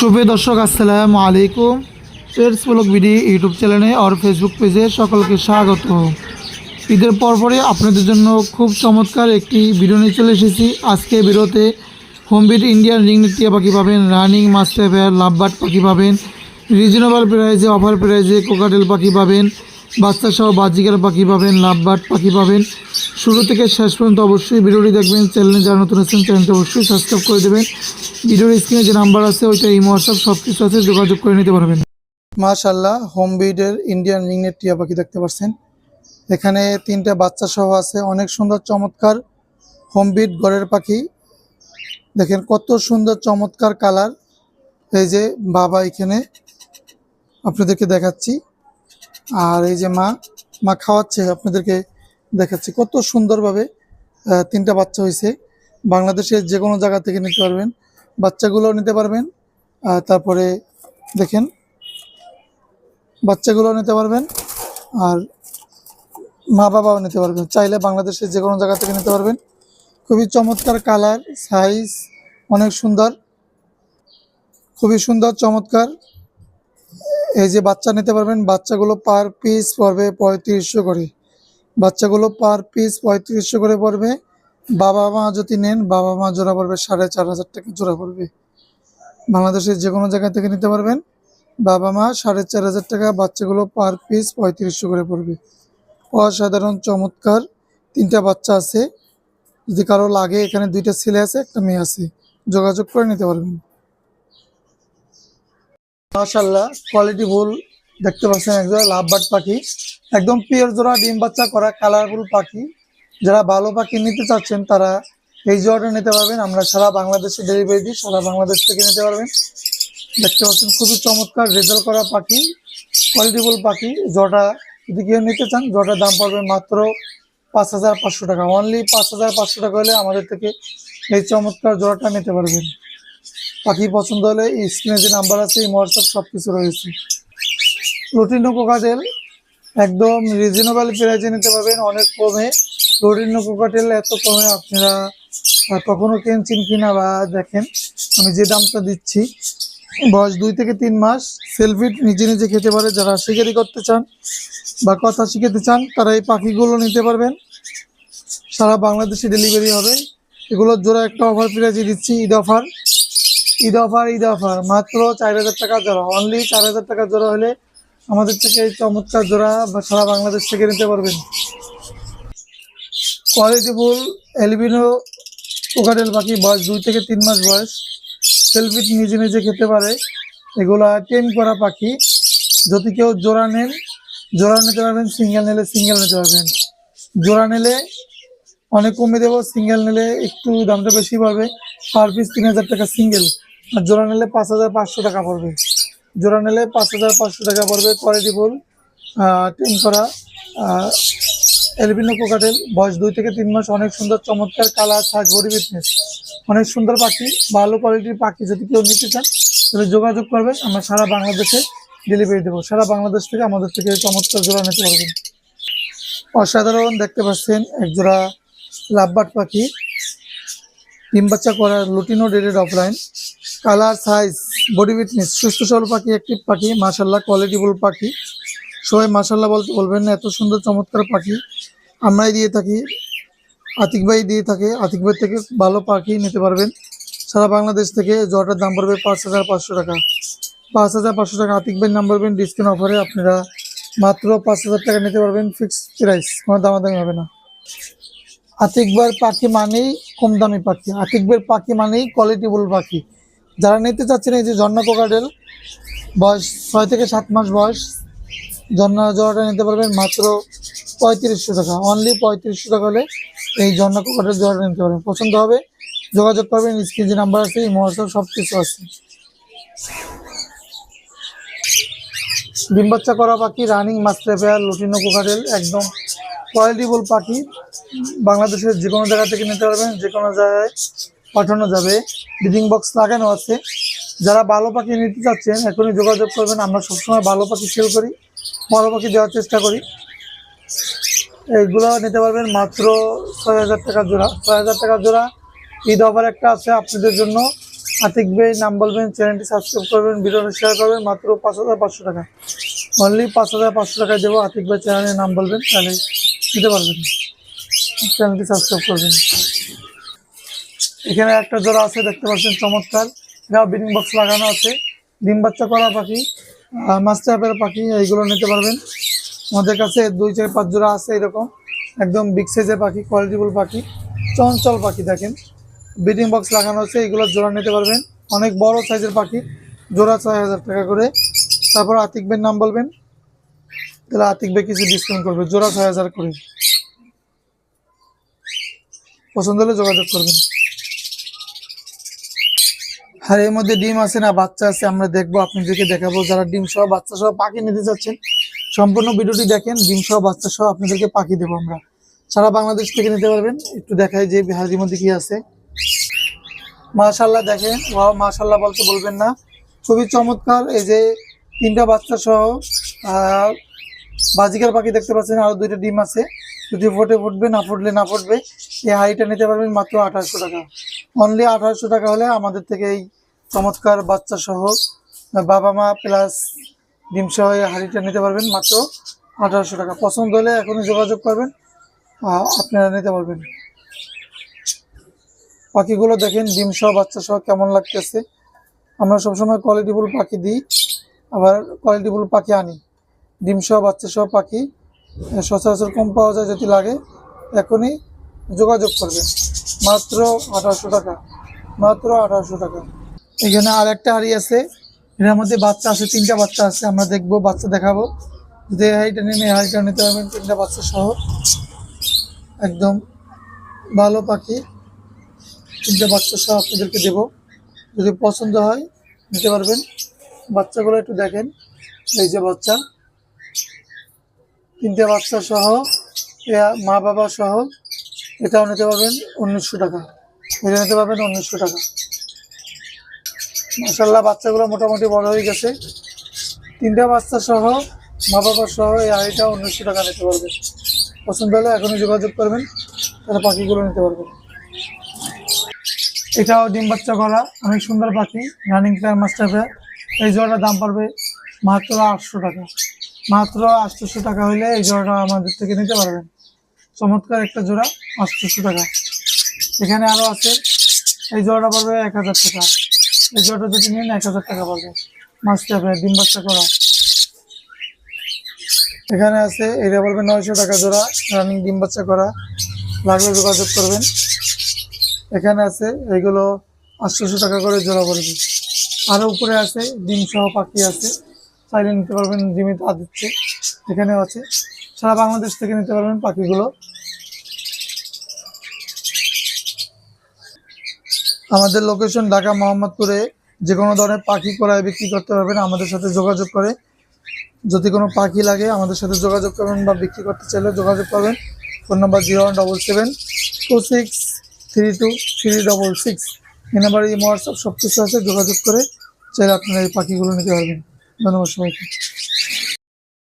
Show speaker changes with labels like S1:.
S1: শুভ দর্শক, আসসালামু আলাইকুম। পেটস ব্লগ বিডি ইউটিউব চ্যানেলে আর ফেসবুক পেজে সকলকে স্বাগত। ঈদের পরপরে আপনাদের জন্য খুব চমৎকার একটি ভিডিও নিয়ে চলে এসেছি। আজকে ভিডিওতে হোমবিট ইন্ডিয়ান রিং টিয়া পাখি পাবেন রানিং মাস্টার ফেয়ার লাভবার্ড পাখি পাবেন রিজনেবল প্রাইজে অফার প্রাইজে কোকাটেল পাখি পাবেন, বাচ্চা সহ বাজিকার পাখি পাবেন লাভবার্ড পাখি পাবেন। শুরু থেকে শেষ পর্যন্ত অবশ্যই ভিডিওটি দেখবেন চ্যানেলে যারা নতুন আছেন চ্যানেলটি অবশ্যই সাবস্ক্রাইব করে দেবেন। ভিডিওর স্ক্রিনে যে নাম্বার আছে, ওইটা এই হোয়াটসঅ্যাপ সব কিছু আছে, যোগাযোগ করে নিতে পারবেন। মাশাল্লাহ হোম বিডের ইন্ডিয়ান রিংনেট টিয়া পাখি দেখতে পাচ্ছেন। এখানে তিনটা বাচ্চা সহ আছে, অনেক সুন্দর, চমৎকার হোম বিড ঘরের পাখি। দেখেন কত সুন্দর, চমৎকার কালার এই যে বাবা এখানে, আপনাদেরকে দেখাচ্ছি। আর এই যে মা মা খাওয়াচ্ছে, আপনাদেরকে দেখাচ্ছি। কত সুন্দরভাবে তিনটা বাচ্চা হয়েছে। বাংলাদেশের যে কোনো জায়গা থেকে নিতে পারবেন। বাচ্চাগুলোও নিতে পারবেন। তারপরে দেখেন, বাচ্চাগুলোও নিতে পারবেন আর মা বাবাও নিতে পারবেন। চাইলে বাংলাদেশের যে কোনো জায়গা থেকে নিতে পারবেন। খুবই চমৎকার কালার, সাইজ অনেক সুন্দর। খুবই সুন্দর, চমৎকার। এই যে বাচ্চা নিতে পারবেন, বাচ্চাগুলো পার পিস পড়বে পঁয়ত্রিশশো করে। বাচ্চাগুলো পার পিস পঁয়ত্রিশশো করে পড়বে। বাবা মা যদি নেন, বাবা মা জোড়া পড়বে সাড়ে চার হাজার টাকা জোড়া পড়বে। বাংলাদেশের যে কোনো জায়গা থেকে নিতে পারবেন। বাবা মা সাড়ে চার হাজার টাকা, বাচ্চাগুলো পার পিস পঁয়ত্রিশশো করে পড়বে। অসাধারণ, চমৎকার তিনটা বাচ্চা আছে। যদি কারও লাগে, এখানে দুইটা ছেলে আছে, একটা মেয়ে আছে। যোগাযোগ করে নিতে পারবেন। মাশাল্লাহ কোয়ালিটি ফুল দেখতে পাচ্ছেন একজন লাভবার্ড পাখি। একদম পিওর জোড়া ডিম বাচ্চা করা কালারফুল পাখি। যারা ভালো পাখি নিতে চাচ্ছেন, তারা এই জোড়াটা নিতে পারবেন। আমরা সারা বাংলাদেশে ডেলিভারি দিই, সারা বাংলাদেশ থেকে নিতে পারবেন। দেখতে পাচ্ছেন, খুবই চমৎকার রেজাল্ট করা পাখি কোয়ালিটিফুল পাখি। জোড়া যদি কেউ নিতে চান জোড়াটার দাম পড়বে মাত্র পাঁচ হাজার পাঁচশো টাকা। অনলি পাঁচ হাজার পাঁচশো টাকা হলে আমাদের থেকে এই চমৎকার জোড়াটা নিতে পারবেন। পাখি পছন্দ হলে স্ক্রিনে যে নাম্বার আছে, এই হোয়াটসঅ্যাপ সব কিছু রয়েছে। প্লোটিনো কোকাটেল একদম রিজনেবল প্রাইজে নিতে পারবেন। অনেক কমে প্লোটিনো কোকাটেল এত কমে আপনারা কখনো কিনছেন কিনা বা দেখেন, আমি যে দামটা দিচ্ছি, বয়স দুই থেকে তিন মাস, সেলফিট নিজে নিজে খেতে পারে, যারা শিকারি করতে চান বা কথা শিখাতে চান, তারা এই পাখিগুলো নিতে পারবেন। সারা বাংলাদেশে ডেলিভারি হবে। এগুলোর জোড়া একটা অফার প্রাইজে দিচ্ছি, Eid offer Eid offer Eid offer মাত্র চার হাজার টাকা জোড়া। অনলি চার হাজার টাকা জোড়া হলে আমাদের থেকে এই চমৎকার জোড়া সারা বাংলাদেশ থেকে নিতে পারবেন। কোয়ালিটি ফুল এলবিনো কোকাটেল পাখি বয়স দুই থেকে তিন মাস বয়স। সেলফিট নিজে নিজে খেতে পারে। এগুলো টেম করা পাখি। যদি কেউ জোড়া নেন, জোড়া নিতে পারবেন সিঙ্গেল নিলে সিঙ্গেল নিতে পারবেন। জোড়া নিলে অনেক কমে দেবো সিঙ্গেল নিলে একটু দামটা বেশি পড়বে। পার পিস তিন হাজার টাকা সিঙ্গেল আর জোড়া নিলে পাঁচ হাজার পাঁচশো টাকা পড়বে। জোড়া নিলে পাঁচ হাজার পাঁচশো টাকা পড়বে। কোয়ালিটি ফুল টেম করা এলবিনো পোকাটেল বয়স দুই থেকে তিন মাস, অনেক সুন্দর, চমৎকার কালার, সাজ বডি ফিটনেস অনেক সুন্দর পাখি, ভালো কোয়ালিটির পাখি যদি কেউ নিতে চান, তাহলে যোগাযোগ করবেন, আমরা সারা বাংলাদেশে ডেলিভারি দেবো। সারা বাংলাদেশ থেকে আমাদের থেকে চমৎকার জোড়া নিতে পারবেন। অসাধারণ দেখতে পাচ্ছেন একজোড়া লাভবাট পাখি। ডিম বাচ্চা করার lutino dated offline colour size body fitness সুস্থ সবল পাখি অ্যাক্টিভ পাখি মাসাল্লাহ কোয়ালিটিফুল পাখি। সবাই মাসাল্লাহ বলতে বলবেন না, এত সুন্দর চমৎকার পাখি। আমরাই দিয়ে থাকি, আতিক ভাই দিয়ে থাকে, আতিক ভাই থেকে ভালো পাখি নিতে পারবেন। সারা বাংলাদেশ থেকে জটার দাম পড়বে পাঁচ হাজার পাঁচশো টাকা। পাঁচ হাজার পাঁচশো টাকা আতিক ভাই নাম বলবেন ডিসকাউন্ট অফারে আপনারা মাত্র পাঁচ হাজার টাকা নিতে পারবেন ফিক্সড প্রাইস কোনো দামাদামি হবে না। আতিকবার পাখি মানেই কম দামি পাখি আতিকবের পাখি মানেই কোয়ালিটিফুল পাখি। যারা নিতে চাচ্ছেন এই যে ঝর্ণা কোকাটেল বয়স ছয় থেকে সাত মাস বয়স ঝর্ণা জোড়াটা নিতে পারবেন মাত্র পঁয়ত্রিশশো টাকা। অনলি পঁয়ত্রিশশো টাকা হলে এই ঝর্ণা কোকাটেল জোড়াটা নিতে পারবেন। পছন্দ হবে, যোগাযোগ করবেন, স্ক্রিন যে নাম্বার আছে, এই মহাসব সব কিছু আছে। ডিম বাচ্চা করা পাখি, running master pair lutino cockatiel একদম কোয়ালিটিফুল পাখি। বাংলাদেশের যে কোনো জায়গা থেকে নিতে পারবেন যে কোনো জায়গায় পাঠানো যাবে। ব্রিডিং বক্স লাগানো আছে। যারা ভালো পাখি নিতে চাচ্ছেন, এখনই যোগাযোগ করবেন। আমরা সবসময় ভালো পাখি সেল করি। ভালো পাখি দেওয়ার চেষ্টা করি। এইগুলো নিতে পারবেন মাত্র ছয় হাজার টাকা জোড়া। ছয় হাজার টাকা জোড়া ঈদ অফার একটা আছে আপনাদের জন্য। আতিক ভাই নাম বলবেন চ্যানেলটি সাবস্ক্রাইব করবেন, ভিডিওটা শেয়ার করবেন, মাত্র পাঁচ হাজার পাঁচশো টাকা। অনলি পাঁচ হাজার পাঁচশো টাকায় দেবো আতিক ভাই চ্যানেলের নাম বলবেন তাহলে দিতে পারবেন। চ্যানেলটি সাবস্ক্রাইব করবেন। এখানে একটা জোড়া আছে, দেখতে পাচ্ছেন, চমৎকার। এটা বিডিং বক্স লাগানো আছে। ডিম বাচ্চা করা পাখি। মাস্টার অ্যাপের পাখি এইগুলো নিতে পারবেন। আমাদের কাছে দুই চার পাঁচ জোড়া আছে এরকম। একদম বিগ সাইজের পাখি কোয়ালিটিফুল পাখি, চঞ্চল পাখি দেখেন। বিডিং বক্স লাগানো আছে, এগুলো জোড়া নিতে পারবেন। অনেক বড় সাইজের পাখি, জোড়া ছয় হাজার টাকা করে। তারপর আতিক ভাইয়ের নাম বলবেন। তাহলে আতিক ভাই কিছু ডিসকাউন্ট করবে, জোড়া ছয় হাজার করে। পছন্দ হলে যোগাযোগ করবেন। আর এর মধ্যে ডিম আছে না, বাচ্চা আছে, আমরা দেখব, আপনাদেরকে দেখাবো। যারা ডিম সহ বাচ্চা সহ পাখি নিতে চাচ্ছেন সম্পূর্ণ ভিডিওটি দেখেন, ডিম সহ বাচ্চা সহ আপনাদেরকে পাখি দেবো আমরা। সারা বাংলাদেশ থেকে নিতে পারবেন, একটু দেখাই যে বিহারির মধ্যে কি আছে। মাশাল্লাহ দেখেন, ওয়াও মাশাল্লাহ বলতে বলবেন না। খুবই চমৎকার, এই যে তিনটা বাচ্চা সহ বাজিকার পাখি দেখতে পাচ্ছেন, আরও দুইটা ডিম আছে। যদি ফুটে ফুটবে, না ফুটলে না ফুটবে, এই হাড়িটা নিতে পারবেন মাত্র আঠারোশো টাকা। অনলি আঠারোশো টাকা হলে আমাদের থেকে এই চমৎকার বাচ্চা সহ বাবা মা প্লাস ডিম সহ হাড়িটা নিতে পারবেন মাত্র আঠারোশো টাকা। পছন্দ হলে এখনই যোগাযোগ করবেন আপনারা নিতে পারবেন। পাখিগুলো দেখেন, ডিম সহ, বাচ্চা সহ কেমন লাগতেছে। আমরা সবসময় কোয়ালিটিফুল পাখি দিই, আবার কোয়ালিটিফুল পাখি আনি। ডিম সহ, বাচ্চা সহ পাখি সচরাচর কম পাওয়া যায় যদি লাগে, এখনই যোগাযোগ করবেন। মাত্র আঠারোশো টাকা, মাত্র আঠারোশো টাকা। এখানে আর একটা হাড়ি আছে। এটার মধ্যে বাচ্চা আছে, তিনটা বাচ্চা আছে, আমরা দেখব, বাচ্চা দেখাবো। যদি হাড়িটা নিয়ে এই হাড়িটা নিতে পারবেন, তিনটা বাচ্চা সহ। একদম ভালো পাখি। তিনটে বাচ্চা সহ আপনাদেরকে দেব। যদি পছন্দ হয়, নিতে পারবেন। বাচ্চাগুলো একটু দেখেন। এই যে বাচ্চা। তিনটে বাচ্চা সহ মা বাবা সহ, এটাও নিতে পারবেন উনিশশো টাকা। এটা নিতে পারবেন উনিশশো টাকা। মাসাল্লাহ বাচ্চাগুলো মোটামুটি বড় হয়ে গেছে। তিনটা বাচ্চা সহ, মা বাবা সহ এই আড়াইটা উনিশশো টাকা নিতে পারবে। পছন্দ হলে এখনই যোগাযোগ করবেন তাহলে পাখিগুলো নিতে পারবেন এটাও ডিম বাচ্চা করা অনেক সুন্দর পাখি রানিং প্লেয়ার মাস্টার এই জোড়াটার দাম পড়বে মাত্র আটশো টাকা। মাত্র আটশোশো টাকা হলে এই জোড়াটা আমাদের থেকে নিতে পারবেন। চমৎকার একটা জোড়া আটশোশো টাকা। এখানে আরও আছে, এই জোড়াটা পড়বে এক হাজার টাকা। এই জোড়াটা যদি নেন এক হাজার টাকা পড়বে মাস্টার প্লেয়ার ডিম বাচ্চা করা। এখানে আছে, এটা পড়বে নয়শো টাকা জোড়া, রানিং ডিম বাচ্চা করা। লাগলে যোগাযোগ করবেন। এখানে আছে, এগুলো আটশোশো টাকা করে জোড়া পড়বে আরও উপরে আছে, ডিম সহ পাখি আছে। চাইলে নিতে পারবেন ডিমে তা দিচ্ছে। এখানেও আছে। সারা বাংলাদেশ থেকে নিতে পারবেন পাখিগুলো। আমাদের লোকেশন ঢাকা, মোহাম্মদপুরে যে কোনো ধরনের পাখি করায় বিক্রি করতে পারবেন, আমাদের সাথে যোগাযোগ করে। যদি কোনো পাখি লাগে, আমাদের সাথে যোগাযোগ করবেন বা বিক্রি করতে চাইলে যোগাযোগ করবেন। Phone number zero one double seven two six three two three double six. এই নাম্বারে এই হোয়াটসঅ্যাপ সব কিছু আছে, যোগাযোগ করে চাইলে আপনারা এই পাখিগুলো নিতে পারবেন। ধন্যবাদ সবাইকে।